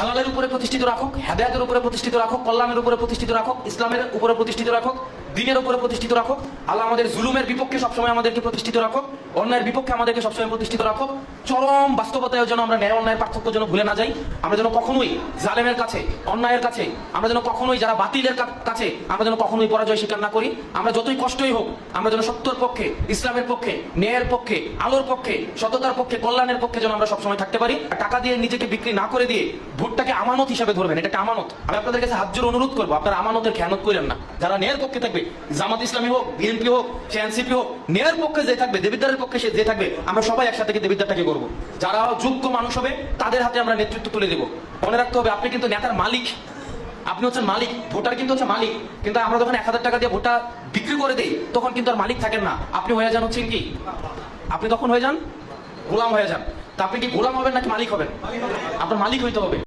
হালালের উপরে প্রতিষ্ঠিত রাখুক, হেদায়তের উপরে প্রতিষ্ঠিত রাখুক, কল্যাণের উপরে প্রতিষ্ঠিত রাখুক, ইসলামের উপরে প্রতিষ্ঠিত রাখুক দিনের উপরে প্রতিষ্ঠিত রাখুক। আল্লাহ আমাদের জুলুমের বিপক্ষে সবসময় আমাদেরকে প্রতিষ্ঠিত রাখুক। অন্যায়ের বিপক্ষে আমাদেরকে সবসময় প্রতিষ্ঠিত রাখুক। চরম বাস্তবতায় যেন আমরা ন্যায় অন্যায়ের পার্থক্য যেন ভুলে না যাই। আমরা যেন কখনোই জালেমের কাছে, অন্যায়ের কাছে, আমরা যেন কখনোই যারা বাতিলের কাছে, আমরা যেন কখনোই পরাজয় স্বীকার না করি। আমরা যতই কষ্টই হোক, আমরা যেন সত্যর পক্ষে, ইসলামের পক্ষে, ন্যায়ের পক্ষে, আলোর পক্ষে, সততার পক্ষে, কল্যাণের পক্ষে যেন আমরা সবসময় থাকতে পারি। টাকা দিয়ে নিজেকে বিক্রি না করে দিয়ে ভোটটাকে আমানত হিসাবে ধরবেন, এটা একটা আমানত। আমি আপনাদের কাছে হাত জোর অনুরোধ করব, আপনারা আমানতের খেয়ানত করেন না। যারা ন্যায়ের পক্ষে থাকবে জামাত ইসলামী হোক, বিএনপি হোক সে এনসিপি হোক ন্যায়ের পক্ষে যে থাকবে দেবিদ্দারের পক্ষে সে যে থাকবে, আমরা সবাই একসাথে গিয়ে দেবিদ্দারটাকে করব যারা যোগ্য মানুষ হবে, তাদের হাতে আমরা নেতৃত্ব তুলে দেবো। মনে রাখতে হবে, আপনি কিন্তু নেতার মালিক। আপনি হচ্ছেন মালিক, ভোটার কিন্তু হচ্ছে মালিক। কিন্তু আমরা যখন এক হাজার টাকা দিয়ে ভোটটা বিক্রি করে দেই, তখন কিন্তু আর মালিক থাকেন না। আপনি হয়ে যান হচ্ছেন কি? আপনি তখন হয়ে যান, গোলাম হয়ে যান। তা আপনি কি গোলাম হবেন নাকি মালিক হবেন? আপনার মালিক হইতে হবে।